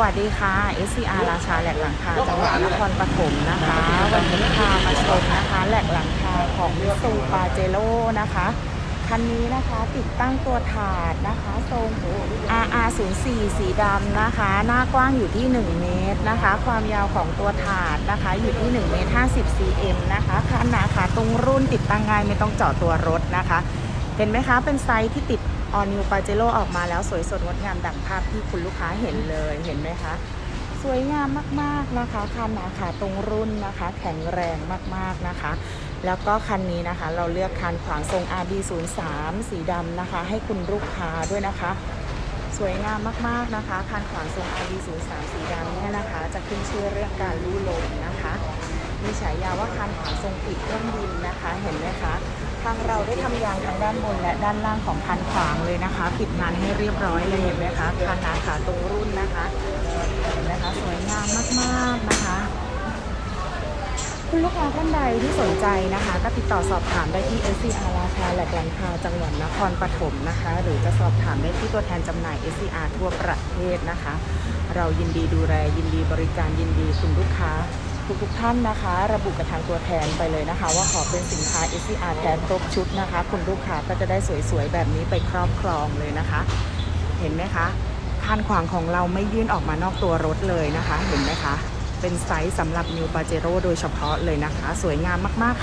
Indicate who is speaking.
Speaker 1: วัสดีค่ะ SCR ราชาแหลกหลังคาจังหวัดนครปฐมนะคะ วันนี้พามาชมนะคะแหลกหลังคาของมิสูปาเจโร่นะคะ คันนี้นะคะติดตั้งตัวถาดนะคะทรง RR04 สีดำนะคะ หน้ากว้างอยู่ที่ 1 เมตรนะคะ ความยาวของตัวถาดนะคะ อยู่ที่1เมตร50 cm นะคะขนาดขาตรงรุ่นติดตั้งง่ายไม่ต้องเจาะตัวรถนะคะ เห็นไหมคะเป็นไซส์ที่ติด ออนิวปาเจโ o ออกมาแล้วสวยสดงดงามดังภาพที่คุณลูกค้าเห็นเลยเห็นไหมคะ สวยงามมากๆนะคะคันหนาขาตรงรุ่นนะคะ แข็งแรงมากๆนะคะแล้วก็คันนี้นะคะเราเลือกคันขวางทรง RB03 สีดำนะคะ ให้คุณลูกค้าด้วยนะคะ สวยงามมากๆนะคะคันขวางทรง RB03 สีดำเนี่ยนะคะ จะขึ้นชื่อเรื่องการลู่ลมนะคะ มีฉายาว่าคันขวางทรงปิดเครื่องบินนะคะ เห็นไหมคะ ทางเราได้ทำยางทั้งด้านบนและด้านล่างของคันขวางเลยนะคะ ปิดงานให้เรียบร้อยเลยเห็นไหมคะคันหนาขาตรงรุ่นนะคะเห็นไหมคะสวยงามมากๆนะคะ คุณลูกค้าท่านใดที่สนใจนะคะ ก็ติดต่อสอบถามได้ที่ SCR ราคาแหลกแหลงคาจังหวัดนครปฐมนะคะ หรือจะสอบถามได้ที่ตัวแทนจำหน่าย SCR ทั่วประเทศนะคะ เรายินดีดูแลยินดีบริการยินดีคุณลูกค้า ทุกๆท่านนะคะ ระบุกับทางตัวแทนไปเลยนะคะ ว่าขอเป็นสินค้า SCR แทนครบชุดนะคะ คุณลูกค้าก็จะได้สวยๆ แบบนี้ไปครอบครองเลยนะคะ เห็นไหมคะคานขวางของเราไม่ยื่นออกมานอกตัวรถเลยนะคะ เห็นไหมคะ เป็นไซส์สำหรับ New Pajero โดยเฉพาะเลยนะคะ สวยงามมากๆ